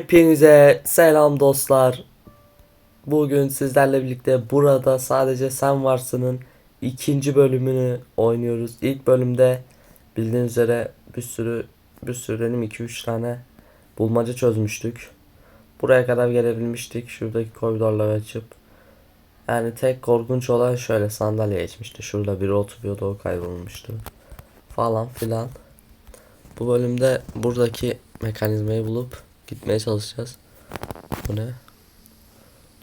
Hepinize selam dostlar. Bugün sizlerle birlikte burada sadece sen varsının ikinci bölümünü oynuyoruz. İlk bölümde bildiğiniz üzere bir sürü bir sürü dedim 2-3 tane bulmaca çözmüştük. Buraya kadar gelebilmiştik. Şuradaki koridorları açıp. Yani tek korkunç olay şöyle sandalye geçmişti. Şurada biri oturuyordu o kaybolmuştu. Falan filan. Bu bölümde buradaki mekanizmayı bulup gitmeye çalışacağız. Bu ne?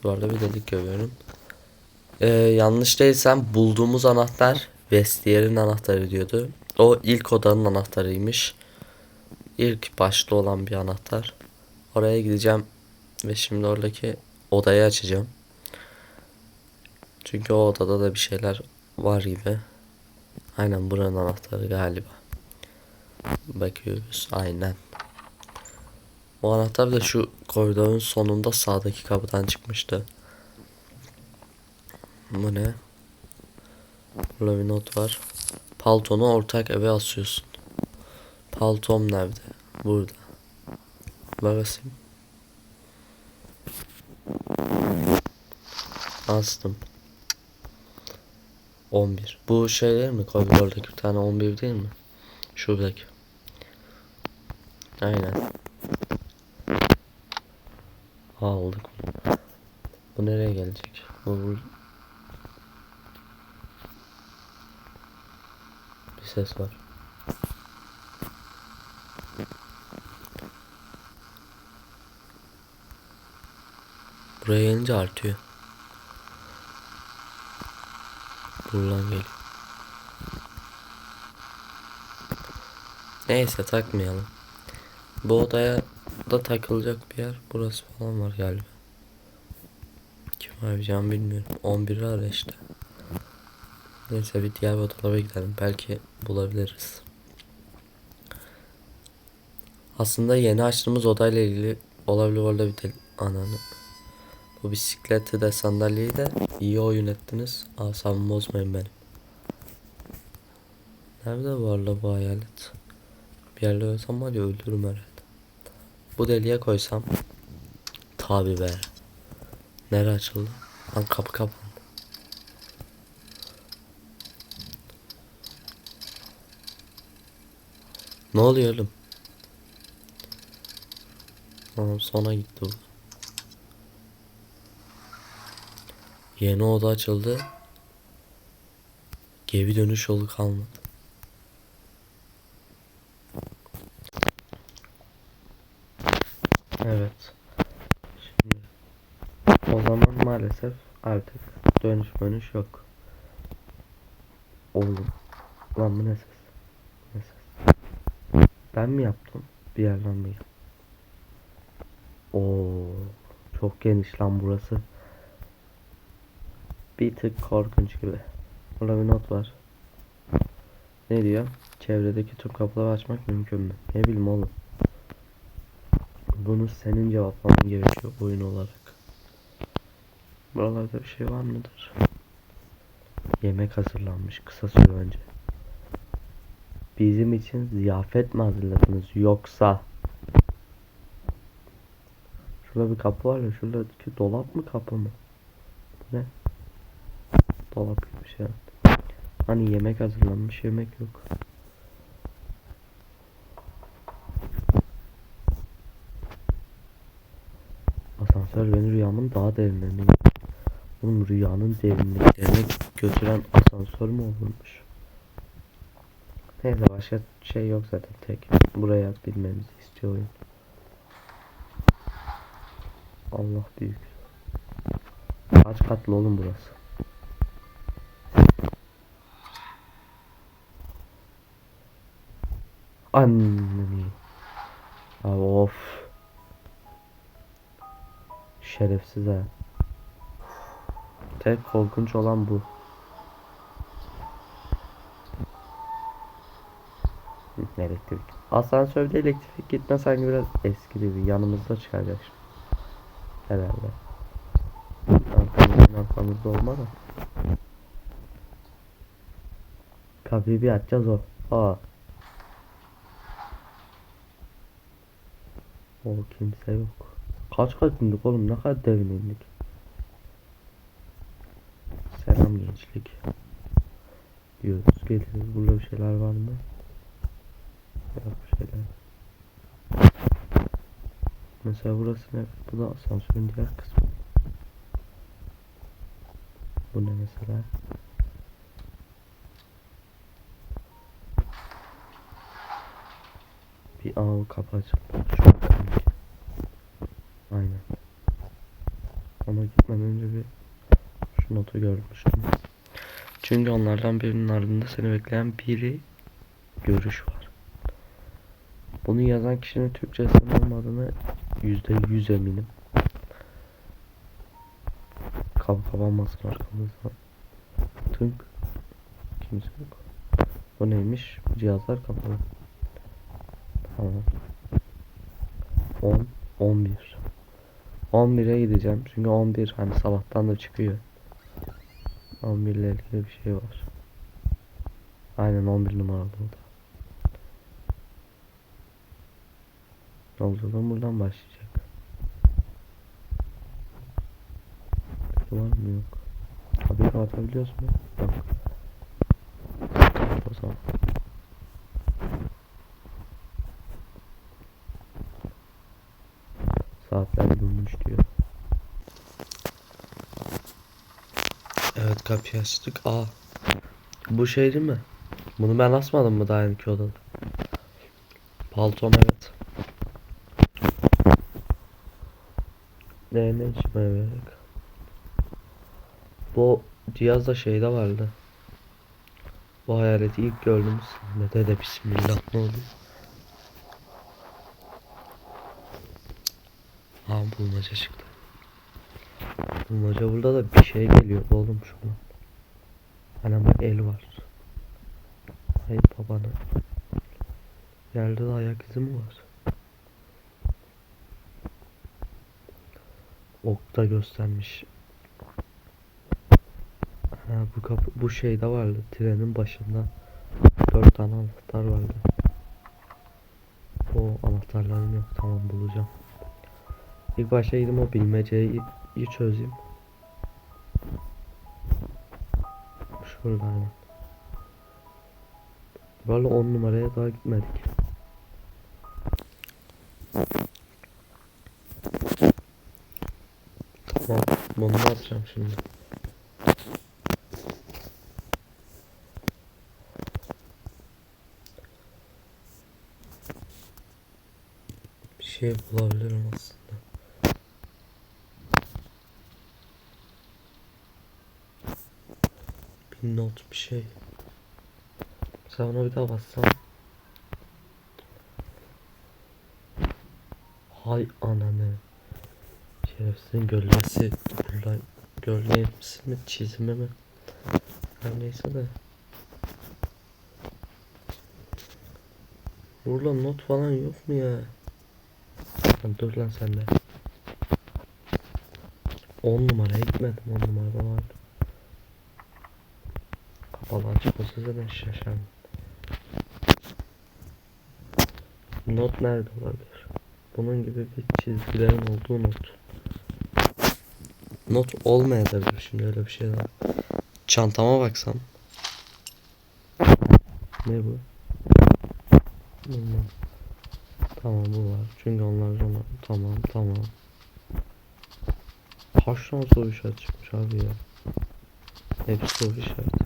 Duvarda bir delik görüyorum. Ee, yanlış değilsem bulduğumuz anahtar vestiyer'in anahtarı diyordu. O ilk odanın anahtarıymış. İlk başta olan bir anahtar. Oraya gideceğim ve şimdi oradaki odayı açacağım. Çünkü o odada da bir şeyler var gibi. Aynen buranın anahtarı galiba. Bakıyoruz aynen. O anahtar da şu koridorun sonunda sağdaki kapıdan çıkmıştı. Bu ne? Burada bir not var. Paltonu ortak eve asıyorsun. Paltom nerede? Burada. Bakasım. Astım. 11. Bu şeyler mi? Koridordaki bir tane 11 değil mi? Şuradaki. Aynen. Aldık. Bu nereye gelecek? Bu- Bir ses var. Buraya gelince artıyor. Buradan geliyor. Neyse takmayalım. Bu odaya da takılacak bir yer burası falan var galiba. Kim arayacağım bilmiyorum. 11 ara işte. Neyse bir diğer odalara gidelim. Belki bulabiliriz. Aslında yeni açtığımız odayla ilgili olabilir orada bir del ananı. Bu bisikleti de sandalyeyi de iyi oyun ettiniz. Asabımı bozmayın benim. Nerede arada bu hayalet? Bir yerde ölsem var ya öldürürüm herhalde. Bu deliğe koysam. Tabi be. Nere açıldı? Lan kapı kapandı. Ne oluyor oğlum? Tamam sona gitti bu. Yeni oda açıldı. Geri dönüş yolu kalmadı. Evet. Şimdi o zaman maalesef artık dönüş dönüş yok. Oğlum. Lan bu ne ses? Ne ses? Ben mi yaptım? Bir yerden mi? Oo, çok geniş lan burası. Bir tık korkunç gibi. Burada bir not var. Ne diyor? Çevredeki tüm kapıları açmak mümkün mü? Ne bileyim oğlum. Bunu senin cevaplaman gerekiyor oyun olarak. Buralarda bir şey var mıdır? Yemek hazırlanmış kısa süre önce. Bizim için ziyafet mi hazırladınız yoksa? Şurada bir kapı var ya şuradaki dolap mı kapı mı? Ne? Dolap gibi bir şey. Hani yemek hazırlanmış yemek yok. Asansör beni rüyamın daha derinlerine. Oğlum rüyanın derinliklerine götüren asansör mü olurmuş? Neyse başka şey yok zaten tek. Buraya bilmemizi istiyor oyun. Allah büyük. Kaç katlı oğlum burası? Anneni. Abi of. Şerefsiz ha. Tek korkunç olan bu. Elektrik. Asansörde elektrik gitme sanki biraz eski gibi yanımızda çıkacak şimdi. Herhalde. Arkamızda arkamızda olma da. Kapıyı bir açacağız o. Aa. O kimse yok. Kaç kat indik oğlum ne kadar devin indik. Selam gençlik. Diyoruz geliyoruz. Burada bir şeyler var mı? Yok bir şeyler. Mesela burası ne? Bu da asansörün diğer kısmı. Bu ne mesela? Bir av kapı sanki. Aynen. Ama gitmeden notu görmüştüm. Çünkü onlardan birinin ardında seni bekleyen biri görüş var. Bunu yazan kişinin Türkçe isim olmadığını yüzde yüz eminim. Kapı kapanmasın arkamızdan. Tınk. Kimse yok. Bu neymiş? Cihazlar kapalı. Tamam. 10, 11. 11'e gideceğim. Çünkü 11 hani sabahtan da çıkıyor. 11 ile ilgili bir şey var. Aynen 11 numaralı o da. Yolculuğum buradan başlayacak. Var mı yok. Kapıyı kapatabiliyoruz mu? Kapat o zaman. Saatler durmuş diyor. Evet kapıyı açtık. Aa. Bu şey mi? Bunu ben asmadım mı daha önceki odada? Paltom evet. Ne ne içime vererek. Bu cihaz da şeyde vardı. Bu hayaleti ilk gördüğümüz sahnede de bismillah ne oluyor? Ha bulmaca çıktı. Bulmaca burada da bir şey geliyor oğlum şuna. Hani bak el var. Hey babana. Yerde de ayak izi mi var? Ok da göstermiş. Ha bu kapı bu şeyde vardı. Trenin başında dört tane anahtar vardı. O anahtarlarım yok. Tamam bulacağım. İlk başta gidip o bilmeceyi iyi çözeyim. Şurada hemen. Valla 10 numaraya daha gitmedik. Tamam, bunu atacağım şimdi. Bir şey bulabilirim aslında. Not bir şey. Sen ona bir daha bassam. Hay ananı. Şerefsizin gölgesi. Burada gölgesi mi çizimi mi? Her neyse de. Burada not falan yok mu ya? Lan dur lan sen de. 10 numaraya gitmedim 10 numarada vardı. Kapalı açık olsa zaten şaşarım. Not nerede olabilir? Bunun gibi bir çizgilerin olduğu not. Not olmayabilir şimdi öyle bir şey var. Çantama baksam. Ne bu? Bilmem. Tamam bu var. Çünkü onlar sonra tamam tamam. Kaç tane soru işareti çıkmış abi ya. Hepsi soru işareti.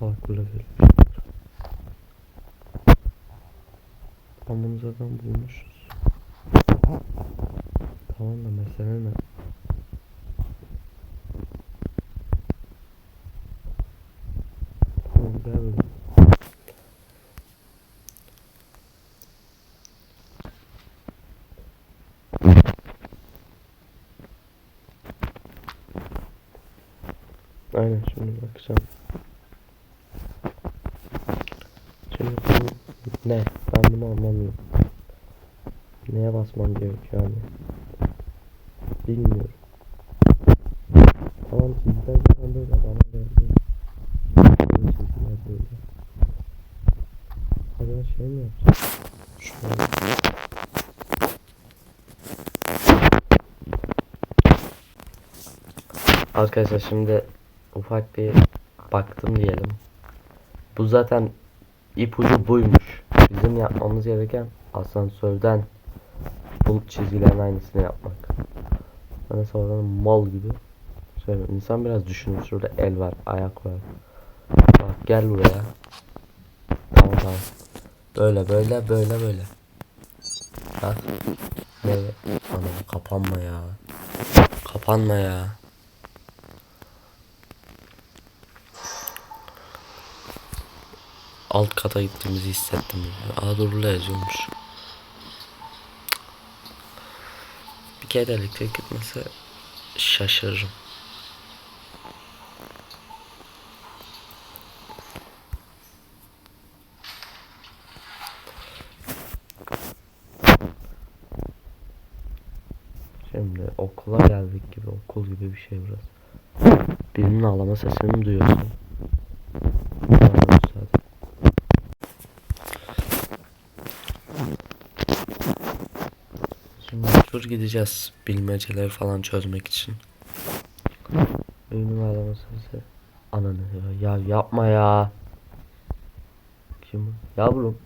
Şey var. Tamam zaten bulmuşuz. Tamam da mesele ne? basmam mı? Neye basmam gerekiyor yani? Bilmiyorum. Tamam sizden zaten böyle bana verdi. Çizgiler böyle. Acaba şey mi yapacağım? Şöyle. Arkadaşlar şimdi ufak bir baktım diyelim. Bu zaten ipucu buymuş. Bizim yapmamız gereken asansörden bu çizgilerin aynısını yapmak. Hani sonra mal gibi. Şöyle insan biraz düşünür. Şurada el var, ayak var. Bak gel buraya. Tamam tamam. Böyle böyle böyle böyle. Bak. Böyle. Anam kapanma ya. Kapanma ya. Alt kata gittiğimizi hissettim. Aa Durula yazıyormuş. Bir kere elektrik gitmese şaşırırım. Şimdi okula geldik gibi okul gibi bir şey burası. Birinin ağlama sesini mi duyuyorsun? Tamam, müsaade. Şimdi tur gideceğiz bilmeceleri falan çözmek için. Birinin ağlama sesi. Ananı ya, ya yapma ya. Kim bu? Yavrum.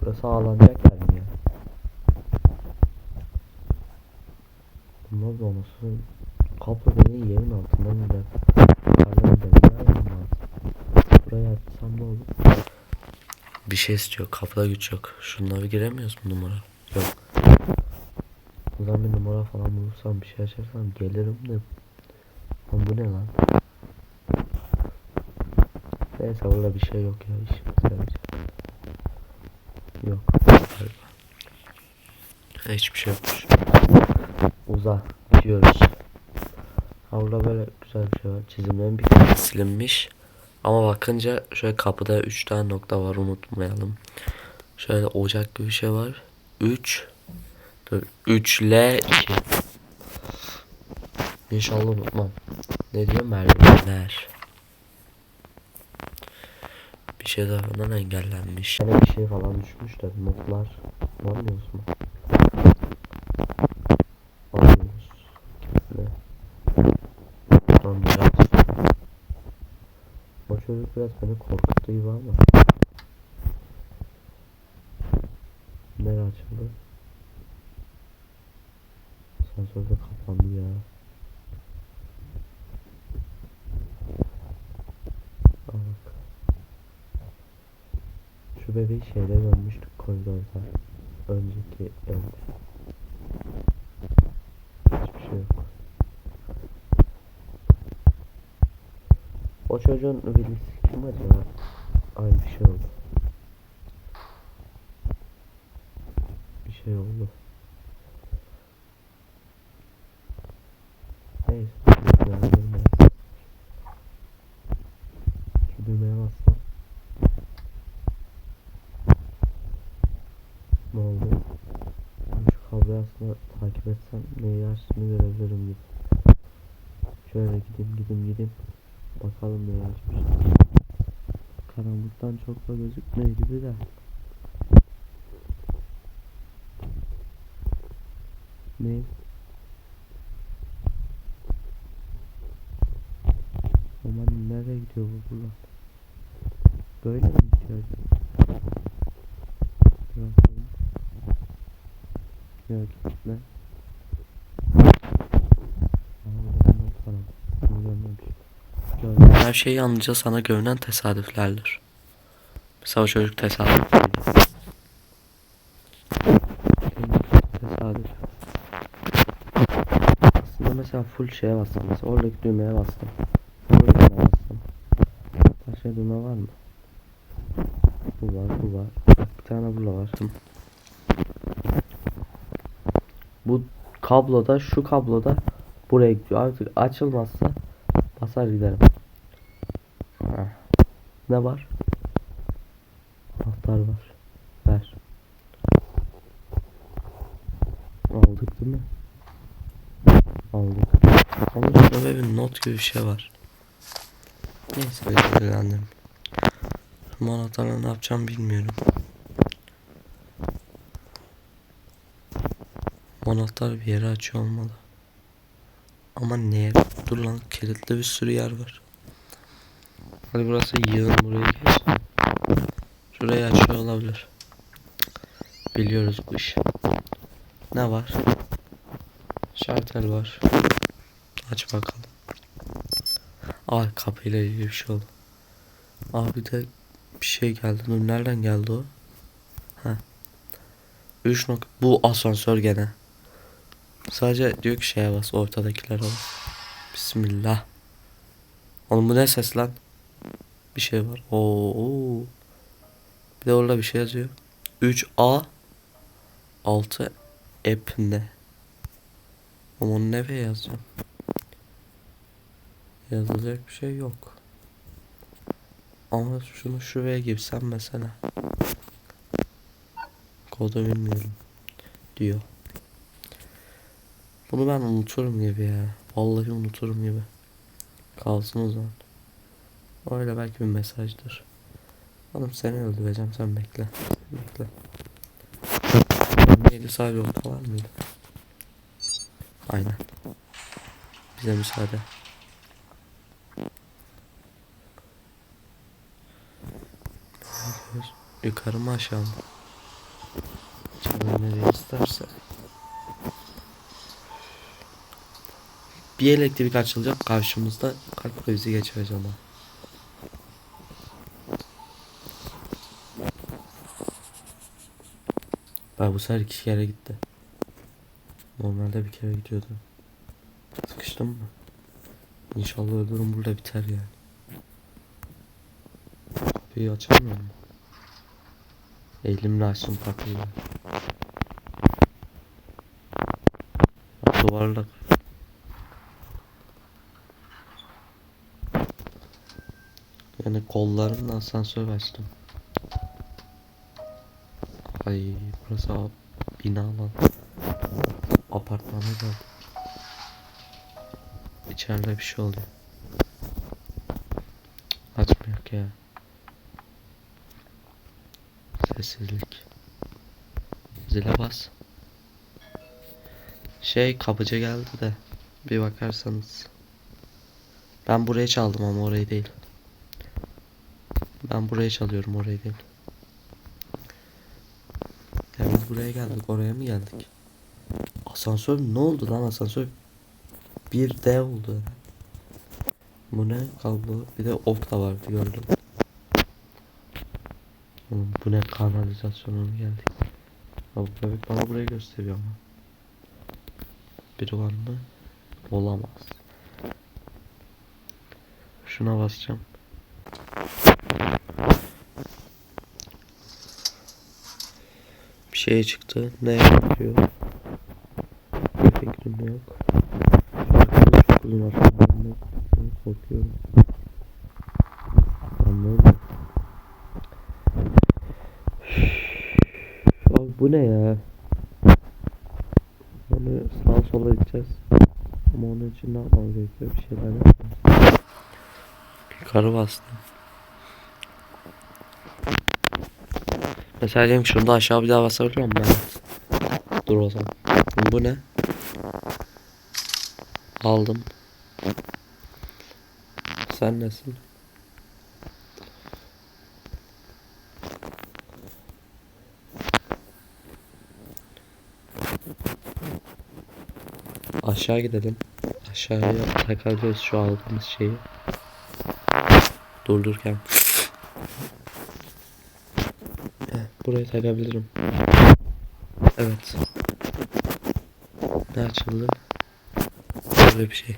Burası ağlanacak yer mi ya? Bunlar da olmasın. Kapı beni yerin altından gider. Vermem lazım. Burayı açsam ne olur? Bir şey istiyor. Kapıda güç yok. Şunlara giremiyoruz mu numara? Yok. Zaman bir numara falan bulursam bir şey açarsam gelirim de. Lan bu ne lan? Neyse burada bir şey yok ya. İşimize yarayacak. Yok. Galiba. Hiçbir şey yokmuş. Uza. Gidiyoruz. Ha burada böyle güzel bir şey var. Çizimlerin bir silinmiş. Ama bakınca şöyle kapıda 3 tane nokta var unutmayalım. Şöyle ocak gibi bir şey var. 3 Dur 3 L 2 İnşallah unutmam. Ne diyor merdivenler. Bir şey tarafından engellenmiş. Yani bir şey falan düşmüş de notlar bulamıyoruz mu? Bulamıyoruz. Ne? Tamam biraz. O çocuk biraz beni korkuttu gibi ama. Nere açıldı? Asansörde kapandı ya. Bak. Şu bebeği şeyde görmüştük koridorda. Önceki evde. Hiçbir şey yok. O çocuğun velisi kim acaba? Aynı bir şey oldu. Bir şey oldu. Neyse. Şu düğmeye bassam. Ne oldu? Şu kabloyu aslında takip etsem neyi açtığını görebilirim gibi. Şöyle gideyim gideyim gideyim. Bakalım neyi açmış. Karanlıktan çok da gözükmüyor gibi de. Ne? Aman nereye gidiyor bu buradan? Böyle mi gidiyor bakalım. Yok gitme. Aa, burada not var ama. Bunu görmemişim. Gördüm. Her şey yalnızca sana görünen tesadüflerdir. Mesela o çocuk tesadüf. Tesadüf. Aslında mesela full şeye bastım. Mesela oradaki düğmeye bastım. Oradaki düğmeye bastım. Başka düğme var mı? Bu var, bu var. Bir tane burada var. Bu kabloda, şu kabloda buraya gidiyor. Artık açılmazsa basar giderim. Ne var? Anahtar var. Ver. Aldık değil mi? Aldık. Ama şurada bir not gibi bir şey var. Neyse ilgilendim. Bu anahtarla ne yapacağım bilmiyorum. Anahtar bir yere açıyor olmalı. Ama neye? Dur lan kilitli bir sürü yer var. Hadi burası yığın buraya geç. Şurayı açıyor olabilir. Biliyoruz bu işi. Ne var? Şartel var. Aç bakalım. Aa kapıyla ilgili bir şey oldu. Abi de bir şey geldi. Nereden geldi o? Ha. 3 nok bu asansör gene. Sadece diyor ki şeye bas ortadakilere bas. Bismillah. Oğlum bu ne ses lan? Bir şey var. Oo. Bir de orada bir şey yazıyor. 3A 6 app ne? Ama onu nereye yazacağım? Yazılacak bir şey yok. Ama şunu şuraya girsem mesela. Kodu bilmiyorum. Diyor. Bunu ben unuturum gibi ya. Vallahi unuturum gibi. Kalsın o zaman. Öyle belki bir mesajdır. Oğlum seni öldüreceğim sen bekle. Bekle. Neydi sağ yolda var mıydı? Aynen. Bize müsaade. Yukarı mı aşağı mı? Canım nereye isterse. Bir elektrik açılacak karşımızda kalp krizi geçireceğim ama. Bak bu sefer iki kere gitti. Normalde bir kere gidiyordu. Sıkıştım mı? İnşallah ölürüm burada biter yani. Kapıyı açamıyor mu? Elimle açtım kapıyı. Duvarla. Yani kollarımla asansör açtım. Ay burası a- bina lan. Apartmana geldim. İçeride bir şey oluyor. Açmıyor ya. Sessizlik. Zile bas. Şey kapıcı geldi de bir bakarsanız. Ben buraya çaldım ama orayı değil. Ben buraya çalıyorum orayı değil. Ya biz buraya geldik oraya mı geldik? Asansör ne oldu lan asansör? Bir D oldu. Bu ne kablo? Bir de ok da vardı gördüm. Oğlum bu ne kanalizasyona mı geldik? Ya bu bebek bana burayı gösteriyor ama. Biri var mı? Olamaz. Şuna basacağım. Bir şey çıktı. Ne yapıyor? Fikrim yok. Şarkıda çok uzun. Korkuyorum. Anladım. Abi bu ne ya? Yani sağa sola gideceğiz. Ama onun için ne yapmam gerekiyor? Bir şeyler yapmam. Yukarı bastım. Mesela diyelim ki şurada aşağı bir daha basabiliyor ben? Dur o zaman. Bu ne? Aldım. Sen nesin? Aşağı gidelim. Aşağıya takabiliriz şu aldığımız şeyi. Durdurken. Evet, buraya takabilirim. Evet. Ne açıldı? Böyle bir şey.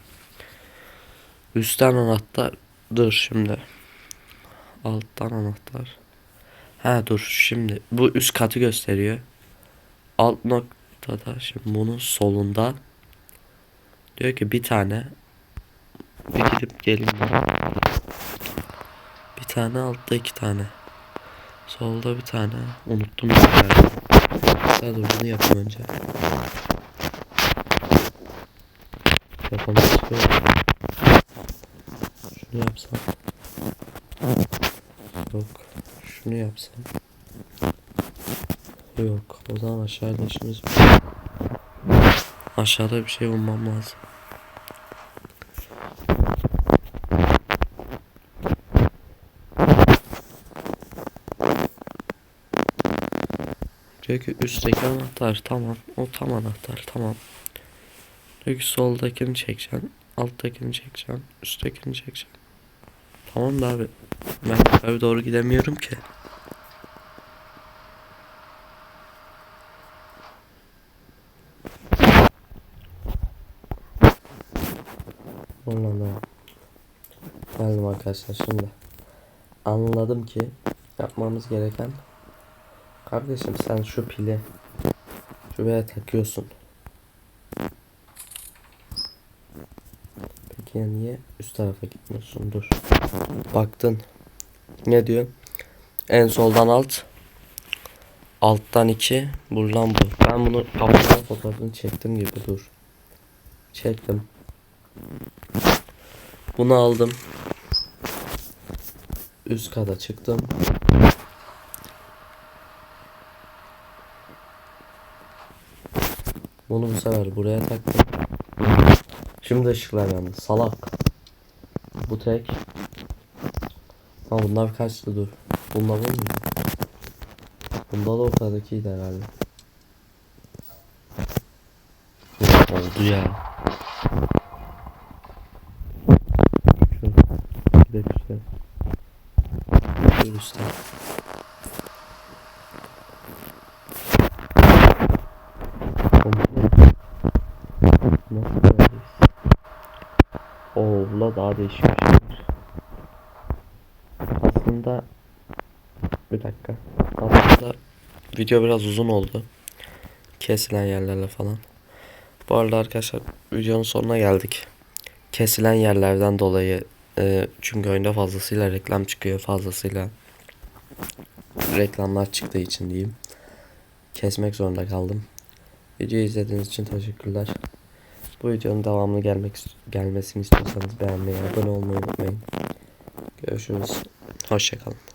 Üstten anahtar. Dur şimdi. Alttan anahtar. Ha dur şimdi. Bu üst katı gösteriyor. Alt noktada şimdi bunun solunda diyor ki bir tane bir gidip gelin. Bir tane altta iki tane. Solda bir tane. Unuttum ben. Daha dur bunu yapayım önce. Kafamı sıkıyor. Şunu yapsam. Yok. Şunu yapsam. Yok. O zaman aşağıda işimiz var. Aşağıda bir şey bulmam lazım. Diyor ki üstteki anahtar tamam. O tam anahtar tamam. Diyor ki soldakini çekeceksin. Alttakini çekeceksin. Üsttekini çekeceksin. Tamam da abi. Ben yukarı doğru gidemiyorum ki. Anladım. Geldim arkadaşlar şimdi. Anladım ki yapmamız gereken Kardeşim sen şu pili şuraya takıyorsun. Peki ya niye üst tarafa gitmiyorsun? Dur. Baktın. Ne diyor? En soldan alt. Alttan iki. Buradan bu. Ben bunu kafadan fotoğrafını çektim gibi dur. Çektim. Bunu aldım. Üst kata çıktım. Bunu bu sefer buraya taktım. Şimdi ışıklar yandı. Salak. Bu tek. Ha bunlar kaçtı dur. Bunda bu mu? Bunda da ortadakiydi herhalde. Ya oldu ya. Şu. Bir de üstte. Bir üstte. Nasıl böyleyiz? Bula daha değişik bir şey. Aslında bir dakika. Aslında video biraz uzun oldu. Kesilen yerlerle falan. Bu arada arkadaşlar videonun sonuna geldik. Kesilen yerlerden dolayı e, çünkü oyunda fazlasıyla reklam çıkıyor fazlasıyla reklamlar çıktığı için diyeyim. Kesmek zorunda kaldım. Videoyu izlediğiniz için teşekkürler. Bu videonun devamlı gelmek gelmesini istiyorsanız beğenmeyi, abone olmayı unutmayın. Görüşürüz. Hoşçakalın.